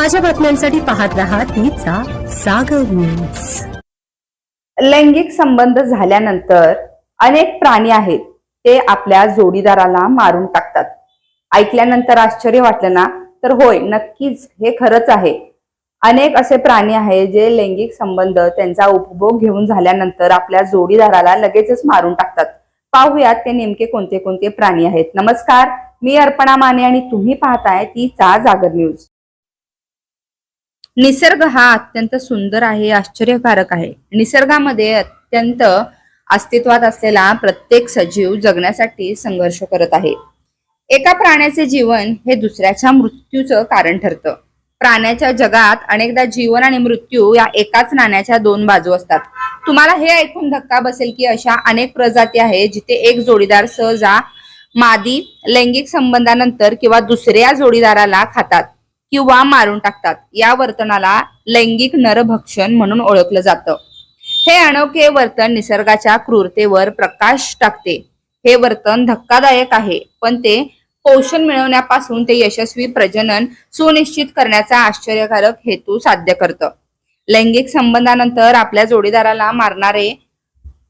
ताज्या बातम्यांसाठी पाहत राहा तिचा सागर न्यूज लैंगिक संबंध झाल्यानंतर अनेक प्राणी आहेत ते आपल्या जोडीदाराला मारून टाकतात. ऐकल्यानंतर आश्चर्य वाटलं ना? तर होय नक्कीच हे खरंच आहे. अनेक असे प्राणी आहेत जे लैंगिक संबंध त्यांचा उपभोग घेऊन झाल्यानंतर आपल्या जोडीदाराला लगेचच मारून टाकतात. पाहूयात ते नेमके कोणते कोणते प्राणी आहेत. नमस्कार मी अर्पणा माने आणि तुम्ही पाहताय ती चा जागर न्यूज निसर्ग हा अत्यंत सुंदर आहे आश्चर्यकारक आहे. निसर्गामध्ये अत्यंत अस्तित्वात असलेला प्रत्येक सजीव जगण्यासाठी संघर्ष करत आहे. एका प्राण्याचे जीवन हे दुसऱ्याच्या मृत्यूचं कारण ठरतं. प्राण्याच्या जगात अनेकदा जीवन आणि मृत्यू या एकाच नाण्याच्या दोन बाजू असतात. तुम्हाला हे ऐकून धक्का बसेल की अशा अनेक प्रजाती आहेत जिथे एक जोडीदार सहजा मादी लैंगिक संबंधानंतर किंवा दुसऱ्या जोडीदाराला खातात. किंवा मारून टाकतात. या वर्तनाला लैंगिक नरभक्षण म्हणून ओळखलं जातं. हे अनोखे वर्तन निसर्गाच्या क्रूरतेवर प्रकाश टाकते. हे वर्तन धक्कादायक आहे पण ते पोषण मिळवण्यापासून ते यशस्वी प्रजनन सुनिश्चित करण्याचा आश्चर्यकारक हेतू साध्य करतं. लैंगिक संबंधानंतर आपल्या जोडीदाराला मारणारे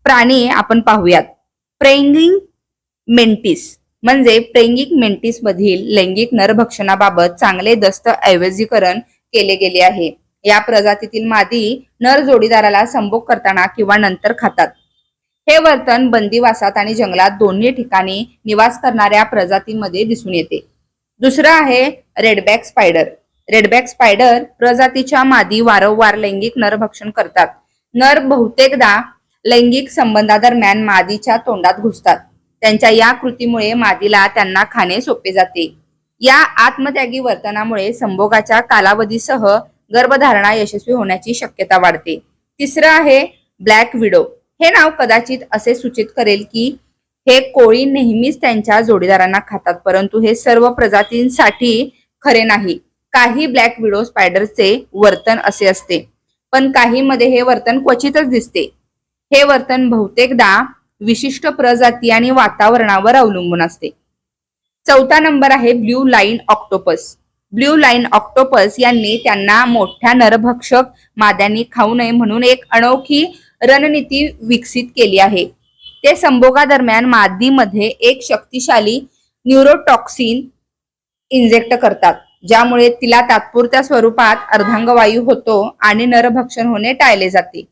प्राणी आपण पाहूयात. Praying mantis. म्हणजे प्रेंगिक मेंटिस मधील लैंगिक नरभक्षणाबाबत चांगले दस्तऐवजीकरण केले गेले आहे. या प्रजातीतील मादी नर जोडीदाराला संभोग करताना किंवा नंतर खातात. हे वर्तन बंदिवासात आणि जंगलात दोन्ही ठिकाणी निवास करणाऱ्या प्रजातींमध्ये दिसून येते. दुसरं आहे रेडबॅक स्पायडर. रेडबॅक स्पायडर प्रजातीच्या मादी वारंवार लैंगिक नरभक्षण करतात. नर बहुतेकदा लैंगिक संबंधादरम्यान मादीच्या तोंडात घुसतात. त्यांच्या या कृतीमुळे मादीला त्यांना खाणे सोपे जाते. या आत्मत्यागी वर्तनामुळे संभोगाच्या कालावधीसह गर्भधारणा यशस्वी होण्याची शक्यता वाढते. तिसरं आहे ब्लॅक विडो. हे नाव कदाचित असे सूचित करेल की हे कोळी नेहमीच त्यांच्या जोडीदारांना खातात परंतु हे सर्व प्रजातींसाठी खरे नाही. काही ब्लॅक विडो स्पायडरचे वर्तन असे असते पण काही मध्ये हे वर्तन क्वचितच दिसते. हे वर्तन बहुतेकदा विशिष्ट प्रजाती आणि वातावरणावर अवलंबून असते. चौथा नंबर आहे blue line octopus. Blue line octopus यांनी त्यांना मोठ्या नरभक्षक माद्यांनी खाऊ नये म्हणून एक अनोखी रणनीती विकसित केली आहे. ते संभोगादरम्यान मादीमध्ये एक शक्तिशाली न्यूरोटॉक्सिन इंजेक्ट करतात ज्यामुळे तिला तात्पुरत्या स्वरूपात अर्धांगवायू होतो आणि नरभक्षण होणे टाळले जाते.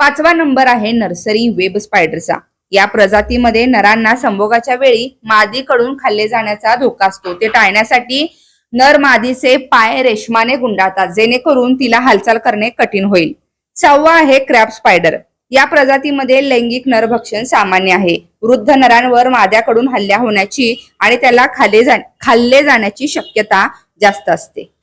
पाचवा नंबर आहे नर्सरी वेब स्पायडरचा. या प्रजातीमध्ये नरांना संभोगाच्या वेळी मादीकडून खाल्ले जाण्याचा धोका असतो. ते टाळण्यासाठी नर मादीचे पाय रेशमाने गुंडाळतात जेणेकरून तिला हालचाल करणे कठीण होईल. सहावा आहे क्रॅप स्पायडर. या प्रजातीमध्ये लैंगिक नरभक्षण सामान्य आहे. वृद्ध नरांवर माद्याकडून हल्ल्या होण्याची आणि त्याला खाले जा खाल्ले जाण्याची शक्यता जास्त असते.